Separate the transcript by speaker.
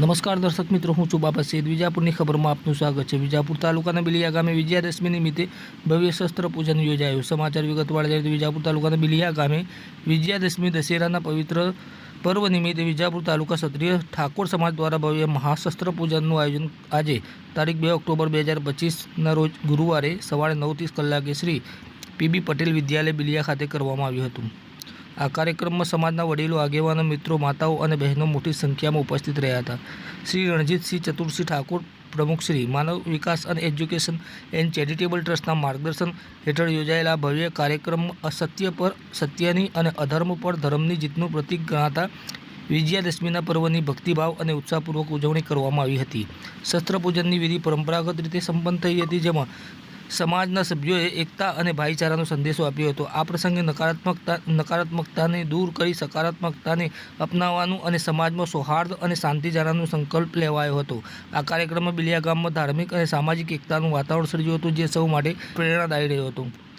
Speaker 1: નમસ્કાર દર્શક મિત્રો, હું છું બાબા સૈદ વિજાપુરની ખબરમાં આપનું સ્વાગત છે. વિજાપુર તાલુકાના બિલિયા ગામે વિજયાદશમી નિમિત્તે ભવ્ય શસ્ત્ર પૂજન યોજાયું. સમાચાર વિગતવાર જણાવીએ વિજાપુર તાલુકાના બિલિયા ગામે વિજયાદશમી દશેરાના પવિત્ર પર્વ નિમિત્તે વિજાપુર તાલુકા ક્ષત્રિય ઠાકોર સમાજ દ્વારા ભવ્ય મહાશસ્ત્ર પૂજનનું આયોજન આજે તારીખ બે ઓક્ટોબર બે હજાર પચીસના રોજ ગુરુવારે સવારે નવ ત્રીસ કલાકે શ્રી પીબી પટેલ વિદ્યાલય બિલિયા ખાતે કરવામાં આવ્યું હતું. આ કાર્યક્રમમાં સમાજના વડીલો, આગેવાનો, મિત્રો, માતાઓ અને બહેનો મોટી સંખ્યામાં ઉપસ્થિત રહ્યા હતા. શ્રી રણજીતસિંહ ચતુરસિંહ ઠાકોર પ્રમુખશ્રી માનવ વિકાસ અને એજ્યુકેશન એન્ડ ચેરિટેબલ ટ્રસ્ટના માર્ગદર્શન હેઠળ યોજાયેલા ભવ્ય કાર્યક્રમ અસત્ય પર સત્યની અને અધર્મ પર ધર્મની જીતનું પ્રતીક ગણાતા વિજયાદશમીના પર્વની ભક્તિભાવ અને ઉત્સાહપૂર્વક ઉજવણી કરવામાં આવી હતી. શસ્ત્ર પૂજનની વિધિ પરંપરાગત રીતે સંપન્ન થઈ હતી, જેમાં સમાજના સભ્યોએ એકતા અને ભાઈચારાનો સંદેશો આપ્યો હતો. આ પ્રસંગે નકારાત્મકતા, નકારાત્મકતાને દૂર કરી સકારાત્મકતાને અપનાવવાનું અને સમાજમાં સૌહાર્દ અને શાંતિ જાળવવાનો સંકલ્પ લેવાયો હતો. આ કાર્યક્રમમાં બિલિયા ગામમાં ધાર્મિક અને સામાજિક એકતાનું વાતાવરણ સર્જ્યું હતું, જે સૌ માટે પ્રેરણાદાયી રહ્યું હતો.